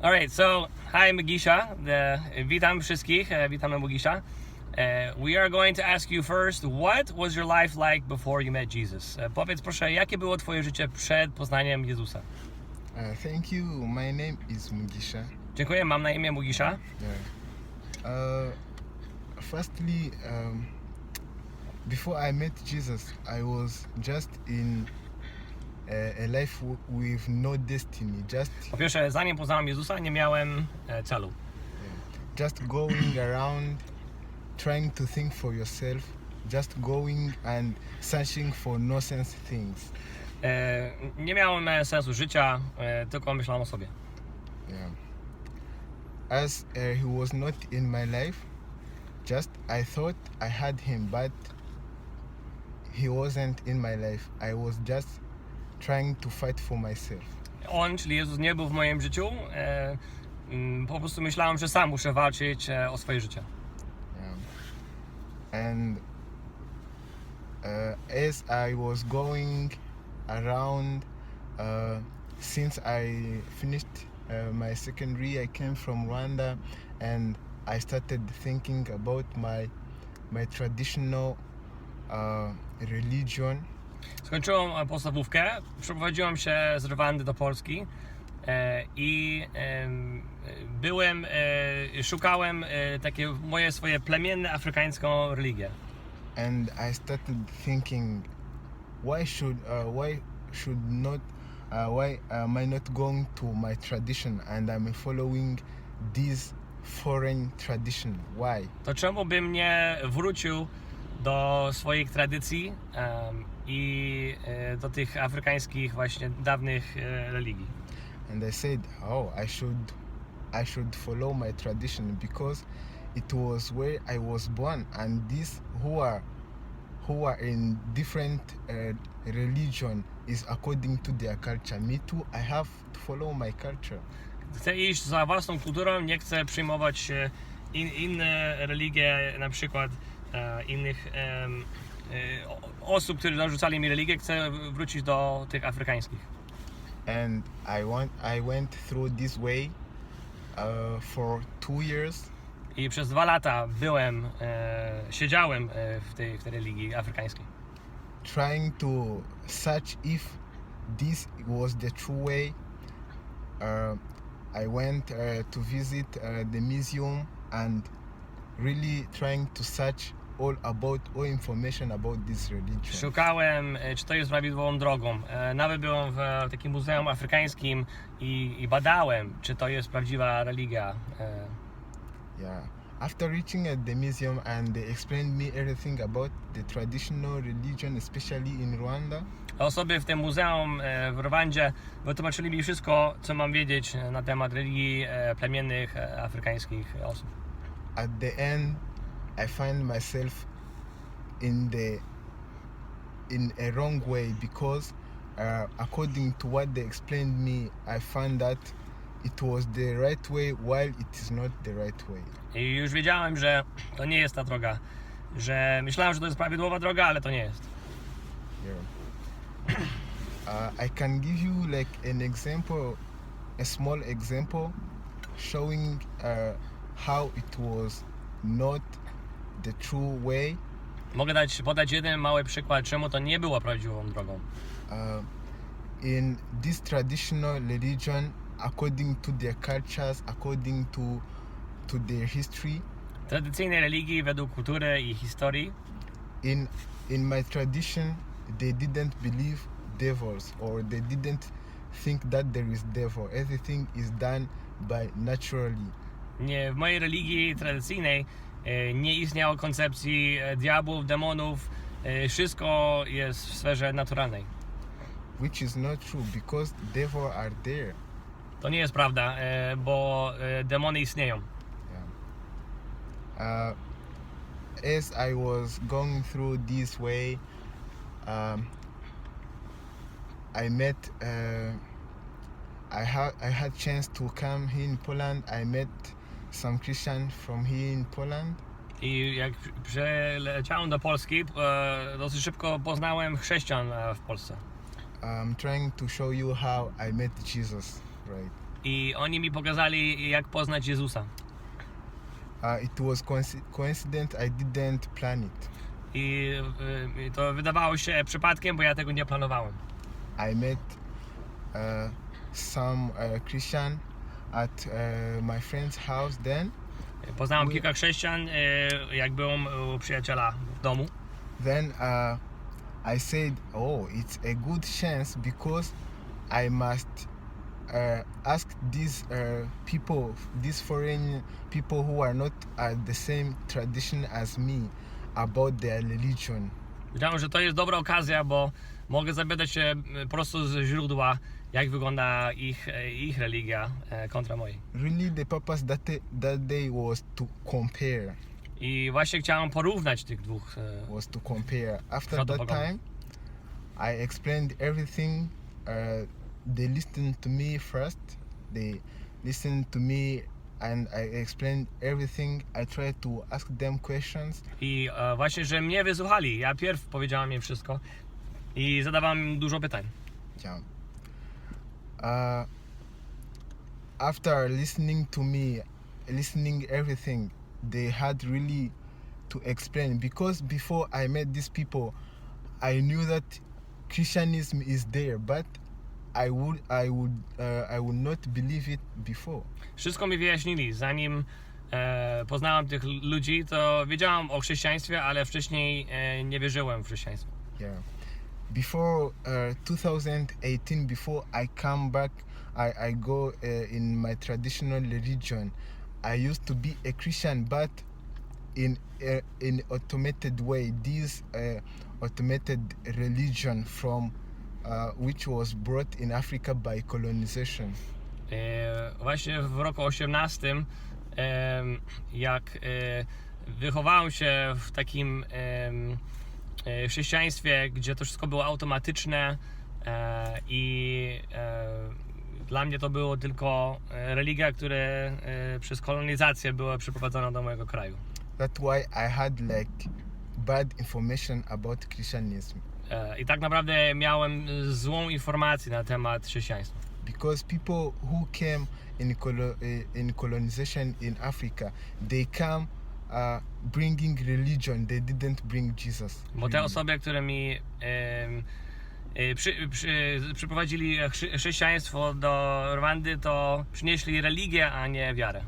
Alright, so hi Mugisha. The, witam wszystkich, e, witamy Mugisha. E, we are going to ask you first, what was your life like before you met Jesus? E, powiedz proszę, jakie było twoje życie przed poznaniem Jezusa? Uh, thank you. My name is Mugisha. Dziękuję, mam na imię Mugisha. Yeah. Uh, firstly, um, before I met Jesus, I was just in a, a life w- with no destiny, just Po pierwsze, zanim poznałem Jezusa, nie miałem e, celu. just going around, trying to think for yourself, just going and searching for nonsense things. E, nie miałem e, sensu życia, e, tylko myślałem o sobie. Yeah. As uh, he was not in my life, just I thought I had him, but he wasn't in my life. I was just trying to fight for myself. On, czyli Jezus, nie był w moim życiu. E, mm, po prostu myślałem, że sam muszę walczyć e, o swoje życie. And uh, as I was going around, uh, since I finished uh, my secondary, I came from Rwanda, and I started thinking about my my traditional uh, religion. Skończyłem e, podstawówkę, przeprowadziłem się z Rwandy do Polski e, i em, byłem, e, szukałem takie moje swoje plemienne afrykańską religię. and I started thinking, why should uh, why should not uh, why am I not going to my tradition and I'm following this foreign tradition? Why? To czemu bym nie wrócił do swoich tradycji i e, do tych afrykańskich właśnie dawnych e, religii? And I said, oh, I should I should follow my tradition because it was where I was born, and these who are who are in different uh, religion is according to their culture. Me too. I have to follow my culture. Chcę iść za własną kulturą, nie chcę przyjmować e, in, inne religie, na przykład innych em, e, osób, które narzucali mi religię. Chcę wrócić do tych afrykańskich. and I want I went through this way uh, for two years, I przez dwa lata byłem, e, siedziałem e, w, tej, w tej religii afrykańskiej. trying to search if this was the true way. Uh, I went uh, to visit uh, the museum and really trying to search all about all information about this religion. Szukałem, e, czy to jest prawidłową drogą. E, Nawet byłem w e, takim muzeum afrykańskim i, i badałem, czy to jest prawdziwa religia. E, Yeah. After reaching at the museum and they explained me everything about the traditional religion, especially in Rwanda. Osoby w tym muzeum e, w Rwandzie wytłumaczyli mi wszystko, co mam wiedzieć e, na temat religii e, plemiennych e, afrykańskich osób. at the end i find myself in the in a wrong way because uh, according to what they explained me i found that it was the right way while it is not the right way I już wiedziałem, że to nie jest ta droga. Że myślałem, że to jest prawidłowa droga, ale to nie jest. yeah uh, i can give you like an example a small example showing uh, how it was not the true way. Mogę dać, podać jeden mały przykład, czemu to nie było prawdziwą drogą. uh, in this traditional religion according to their cultures according to to their history. Tradycyjnej religii, według kultury i historii, in in my tradition they didn't believe devils or they didn't think that there is devil. Everything is done by naturally. Nie, w mojej religii tradycyjnej nie istniało koncepcji e, diabłów, demonów. E, Wszystko jest w sferze naturalnej. which is not true because devil are there To nie jest prawda, e, bo e, demony istnieją. uh, as I was going through this way, um, I met. Uh, I had I had chance to come here in Poland. I met some Christian from here in Poland, I jak przeleciałem do Polski, e, dosyć szybko poznałem chrześcijan e, w Polsce. I'm trying to show you how I met Jesus, right? i oni mi pokazali, jak poznać Jezusa. Uh, it was coinci- coincident. I didn't plan it. I y, to wydawało się przypadkiem, bo ja tego nie planowałem. I met uh, some uh, Christian at uh, my friend's house then. Poznałem kilka chrześcijan, y, jak byłem u przyjaciela w domu. Then uh, I said, "Oh, it's a good chance because I must uh, ask these uh, people, these foreign people who are not at the same tradition as me, about their religion." Wiedziałem, że to jest dobra okazja, bo mogę zapytać się y, prosto ze źródła, jak wygląda ich, e, ich religia e, kontra mojej. Really, the purpose that day, that day was to compare. I właśnie chciałem porównać tych dwóch. e, Was to compare. After that time, I explained everything. Uh, they listened to me first. They listened to me, and I explained everything. I tried to ask them questions. I e, właśnie, że mnie wysłuchali. Ja pierw powiedziałem im wszystko i zadawałem im dużo pytań. Yeah. Uh, after listening to me, listening everything, they had really to explain because before I met these people, I knew that Christianism is there, but I would I would uh, I would not believe it before. Wszystko mi wyjaśnili. Zanim e, poznałem tych ludzi, to wiedziałem o chrześcijaństwie, ale wcześniej e, nie wierzyłem w chrześcijaństwo. Yeah. Before uh, 2018, before I come back, I, I go uh, in my traditional religion. I used to be a Christian, but in a, in automated way. This uh, automated religion from uh, which was brought in Africa by colonization. E, właśnie w roku 18, jak wychowałem się w takim chrześcijaństwie, gdzie to wszystko było automatyczne e, i e, dla mnie to było tylko e, religia, które e, przez kolonizację była przyprowadzona do mojego kraju. That's why I had like bad information about Christianism E, I tak naprawdę miałem złą informację na temat chrześcijaństwa. because people who came in colo- in colonization in Africa, they come uh, bringing religion. They didn't bring Jesus. Bo te osoby, które mi e, przy, przy, przyprowadzili chrze- chrześcijaństwo do Rwandy, to przynieśli religię, a nie wiarę.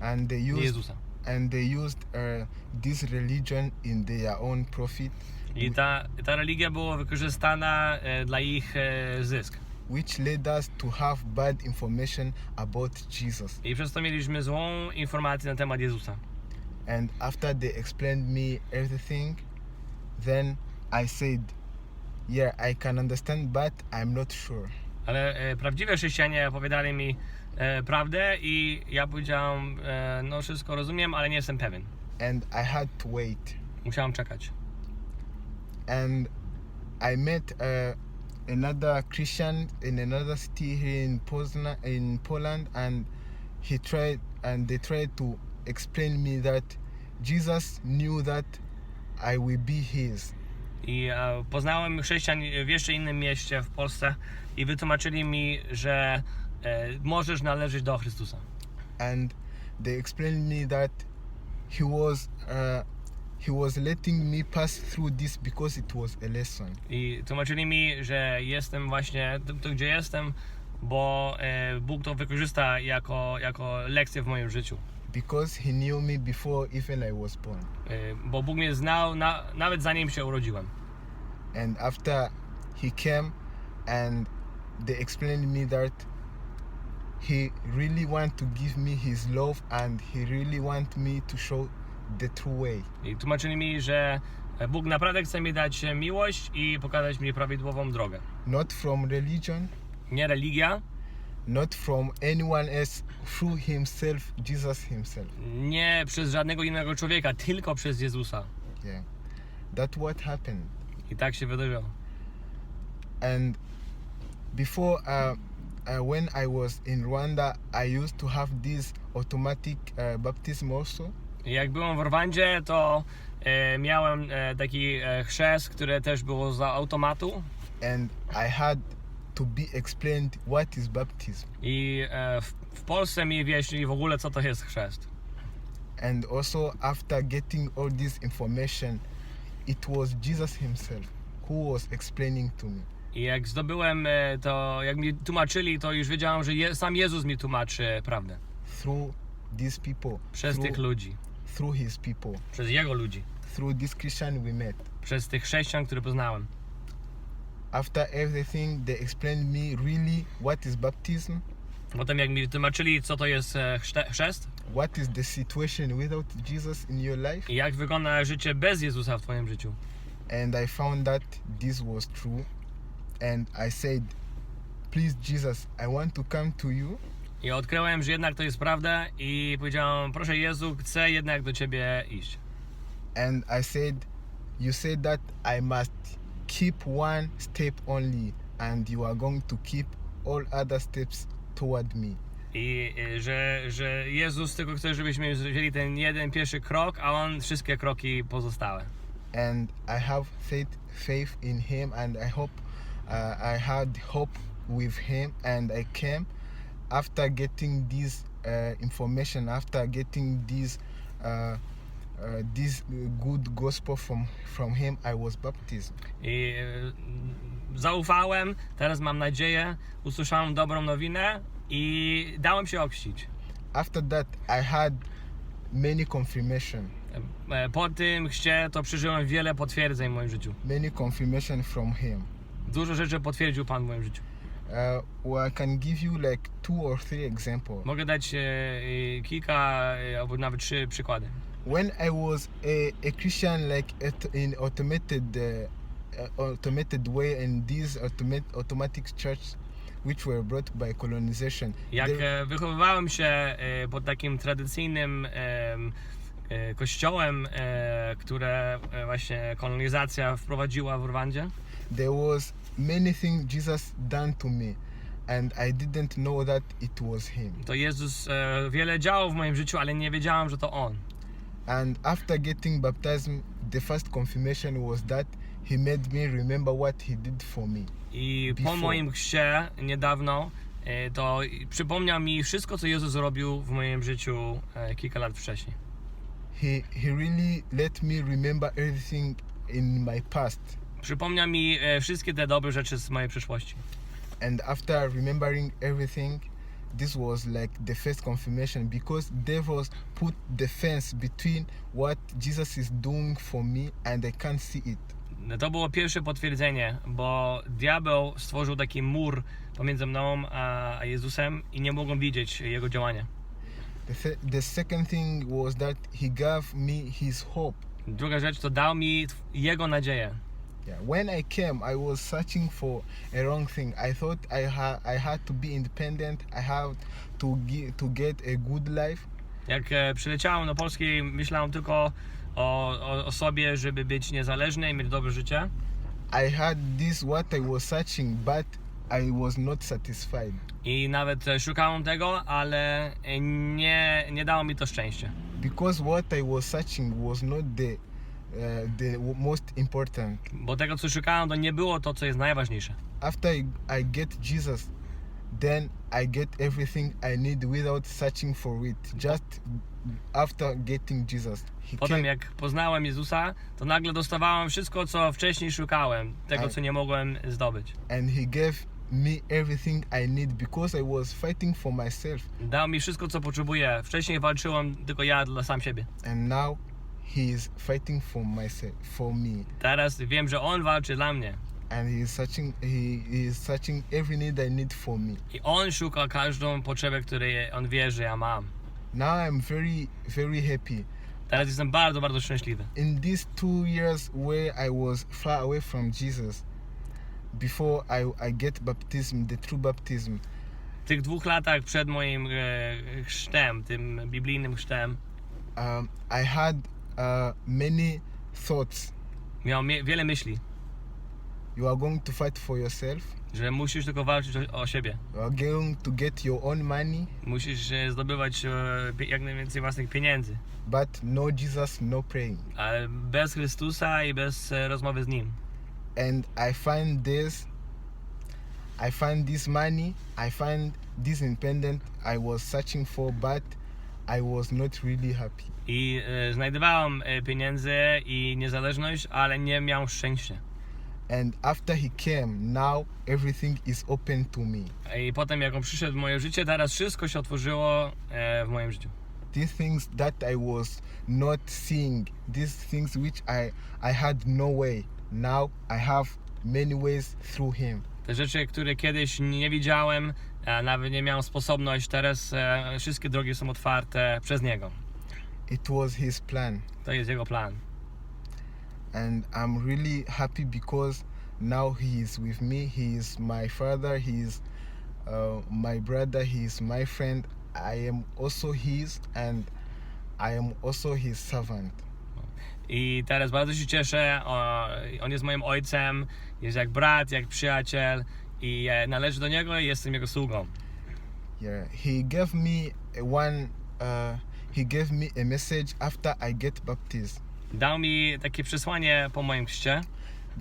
and they used Jezusa. and they used uh, this religion in their own profit, I ta, ta religia była wykorzystana e, dla ich e, zysk. which led us to have bad information about Jesus. I przez to mieliśmy złą informację na temat Jezusa. And after they explained me everything, then I said, "Yeah, I can understand, but I'm not sure." Ale e, prawdziwe chrześcijanie opowiadali mi e, prawdę i ja powiedziałem, e, no wszystko rozumiem, ale nie jestem pewien. And I had to wait. Musiałem czekać. and I met uh, another Christian in another city here in Pozna, in Poland, and he tried and they tried to explain me that Jesus knew that I will be His, I e, poznałem chrześcijan w jeszcze innym mieście w Polsce i wytłumaczyli mi, że e, możesz należeć do Chrystusa. and they explained me that He was uh, He was letting me pass through this because it was a lesson. I tłumaczyli mi, że jestem właśnie tu, tu gdzie jestem, bo e, Bóg to wykorzysta jako, jako lekcję w moim życiu. Because he knew me before even I was born. E, bo Bóg mnie znał na, nawet zanim się urodziłem. and after he came and they explained me that he really want to give me his love and he really want me to show the true way I tłumaczyli mi, że Bóg naprawdę chce mi dać miłość i pokazać mi prawidłową drogę. not from religion Nie religia, not from anyone else through himself jesus himself nie przez żadnego innego człowieka, tylko przez Jezusa. yeah that what happened I tak się wydarzyło. and before uh, uh, when i was in rwanda i used to have this automatic uh, baptism also Jak byłem w Rwandzie, to e, miałem e, taki e, chrzest, który też było za automatu. and I had to be explained what is baptism I e, w, w Polsce mi wyjaśnili w ogóle, co to jest chrzest. and also after getting all this information it was jesus himself who was explaining to me I jak zdobyłem e, to, jak mi tłumaczyli, to już wiedziałem, że je, sam Jezus mi tłumaczy prawdę. through these people Przez tych through, ludzi, through his people przez Jego ludzi, through this christian we met przez tych chrześcijan, które poznałem. After everything they explained me really what is baptism Potem jak mi tłumaczyli, co to jest e, chrzte- chrzest what is the situation without jesus in your life i jak wygląda życie bez Jezusa w twoim życiu. and i found that this was true and i said please jesus i want to come to you I odkryłem, że jednak to jest prawda i powiedziałem, proszę Jezu, chcę jednak do Ciebie iść. and i said you said that i must keep one step only and you are going to keep all other steps toward me I y, że, że Jezus tylko chce, żebyśmy wzięli ten jeden pierwszy krok, a On wszystkie kroki pozostałe. and i have faith faith in him and i hope uh, i had hope with him and i came after getting this uh, information after getting this uh, uh, this good gospel from from him i was baptized I y, zaufałem, teraz mam nadzieję, usłyszałem dobrą nowinę i dałem się ochrzcić. after that i had many confirmation E, Po tym chrzcie to przeżyłem wiele potwierdzeń w moim życiu. many confirmation from him Dużo rzeczy potwierdził Pan w moim życiu. uh, well, i can give you like two or three examples Mogę dać e, e, kilka e, albo nawet trzy przykłady. When I was a, a Christian, like at, in automated, uh, uh, automated way, in these automat, automatic church, which were brought by colonization, Jak there, e, wychowywałem się e, pod takim tradycyjnym e, kościołem, które właśnie kolonizacja wprowadziła w Rwandzie, there was many things Jesus done to me, and I didn't know that it was Him. to Jezus wiele działał w moim życiu, ale nie wiedziałem, że to On. And after getting baptized, the first confirmation was that He made me remember what He did for me. I po Before. moim chrzcie niedawno e, to przypomniał mi wszystko, co Jezus zrobił w moim życiu e, kilka lat wcześniej. He He really let me remember everything in my past. Przypomniał mi e, wszystkie te dobre rzeczy z mojej przeszłości. and after remembering everything this was like the first confirmation because devils put the fence between what jesus is doing for me and i can't see it To było pierwsze potwierdzenie, bo diabeł stworzył taki mur pomiędzy mną a Jezusem i nie mogłem widzieć jego działania. the, th- the second thing was that he gave me his hope Druga rzecz to dał mi jego nadzieję. Yeah when i came i was searching for a wrong thing i thought i had i had to be independent i had to to get a good life Jak e, przyleciałem do Polski, myślałem tylko o, o, o sobie, żeby być niezależny i mieć dobre życie. i had this what i was searching but i was not satisfied I nawet e, szukałem tego, ale nie, nie dało mi to szczęście. because what I was searching was not the the w- most important. Bo tego, co szukałem, to nie było to, co jest najważniejsze. After I, get Jesus, then I get everything I need without searching for it. Just after getting Jesus, He Potem came, jak poznałem Jezusa, to nagle dostawałem wszystko, co wcześniej szukałem, tego, Ale- co nie mogłem zdobyć. and He gave me everything I need because I was fighting for myself, Dał mi wszystko, co potrzebuję. Wcześniej walczyłem tylko ja dla sam siebie. and now He is fighting for myself, for me, Teraz wiem, że On walczy dla mnie. and He is searching. He, he is searching every need I need for me. I On szuka każdą potrzebę, której On wie, że ja mam. Now I'm very, very happy. Teraz jestem bardzo, bardzo szczęśliwy. in these two years where I was far away from Jesus, before I, I get baptism, the true baptism, W tych dwóch latach przed moim e, chrztem, tym biblijnym chrztem, um, I had uh, many thoughts. miałem mie- wiele myśli, You are going to fight for yourself. że musisz tylko walczyć o, o siebie. You are going to get your own money, Musisz e, zdobywać e, pie- jak najwięcej własnych pieniędzy. but no Jesus, no praying. Ale bez Chrystusa i bez e, rozmowy z Nim. And I find this I find this money, I find this independent I was searching for, but I was not really happy. I e, znajdowałem e, pieniędzy i niezależność, ale nie miał szczęścia. And after he came, now everything is open to me. I potem jak on przyszedł w moje życie, teraz wszystko się otworzyło e, w moim życiu. These things that I was not seeing, these things which I, I had no way, now I have many ways through him. Te rzeczy, które kiedyś nie widziałem, nawet nie miałem sposobność, teraz e, wszystkie drogi są otwarte przez niego. It was his plan. To jest jego plan. and I'm really happy because now he is with me. He is my father. He is uh, my brother. He is my friend. I am also his, and I am also his servant. I teraz bardzo się cieszę. On jest moim ojcem, jest jak brat, jak przyjaciel i e, należy do niego i jestem jego sługą. Yeah, he gave me a one. Uh, he gave me a message after I get baptized. Dał mi takie przesłanie po moim chrzcie.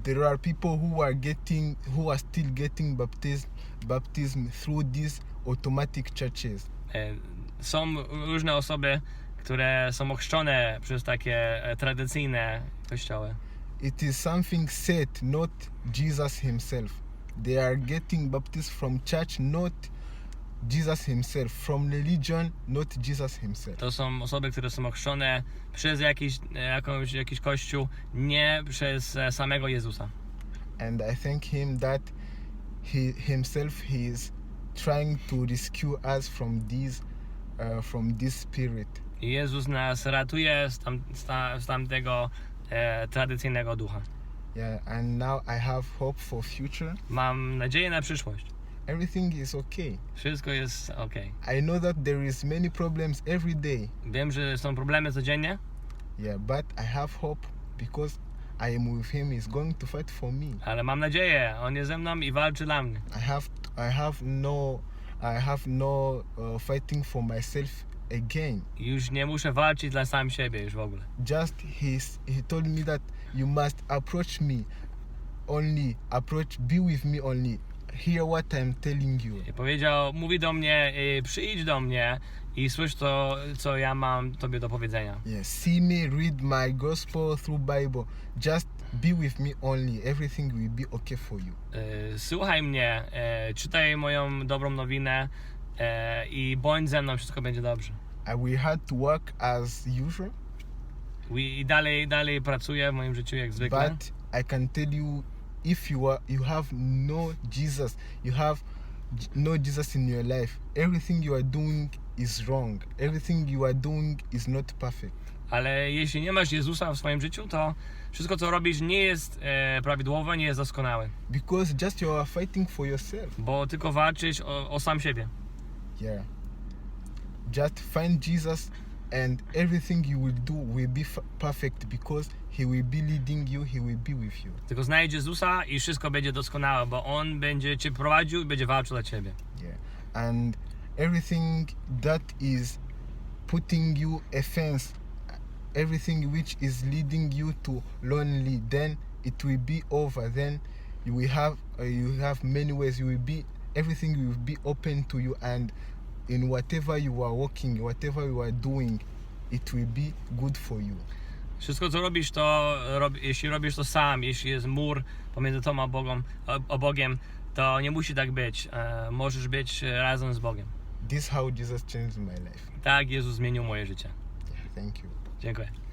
There are people who are getting, who are still getting baptized, baptism through these automatic churches. E, Są różne osoby, które są ochrzczone przez takie e, tradycyjne kościoły. it is something said, not Jesus himself. They are getting from church, not Jesus himself. From religion, not Jesus himself. To są osoby, które są ochrzczone przez jakiś, e, jakąś, jakiś kościół, nie przez e, samego Jezusa. And I thank him that he himself he is trying to rescue us from these uh, from this spirit. Jezus nas ratuje z, tam, z, ta, z tamtego e, tradycyjnego ducha. Yeah, and now I have hope for future. Mam nadzieję na przyszłość. Everything is okay. Wszystko jest ok. I know that there is many problems every day. Wiem, że są problemy codziennie, Yeah, but I have hope because I am with him. He's going to fight for me. ale mam nadzieję. On jest ze mną i walczy dla mnie. I have I have no I have no uh, fighting for myself again. Już nie muszę walczyć dla sam siebie już w ogóle. Just he's, he told me that you must approach me only approach be with me only hear what I'm telling you. I powiedział, mówi do mnie, y, przyjdź do mnie i słysz to, co ja mam tobie do powiedzenia. Yes, see me read my gospel through Bible. Just be with me only. Everything will be okay for you. Y, Słuchaj mnie, y, czytaj moją dobrą nowinę y, i bądź ze mną, wszystko będzie dobrze. I will have to work as usual, I i dalej, dalej pracuję w moim życiu jak zwykle. but I can tell you if you are you have no Jesus, you have J- no Jesus in your life, everything you are doing is wrong. Everything you are doing is not perfect. Ale jeśli nie masz Jezusa w swoim życiu, to wszystko co robisz nie jest e, prawidłowe, nie jest doskonałe. Because just you are fighting for yourself. Bo tylko walczyć o, o sam siebie. Yeah. Just find Jesus and everything you will do will be f- perfect because he will be leading you, he will be with you. Tylko znajdź Jezusa i wszystko będzie doskonałe, bo On będzie cię prowadził i będzie walczył dla ciebie. Yeah. And everything that is putting you a fence, everything which is leading you to lonely, then it will be over. Then you will have uh, you have many ways. You will be everything will be open to you, and in whatever you are working, whatever you are doing, it will be good for you. Wszystko co robisz, to rob, jeśli robisz to sam, jeśli jest mur pomiędzy tą a Bogiem, a, Bogiem to nie musi tak być. E, możesz być razem z Bogiem. This how Jesus changed my life. Tak Jezus zmienił moje życie. Yeah, thank you. Dziękuję.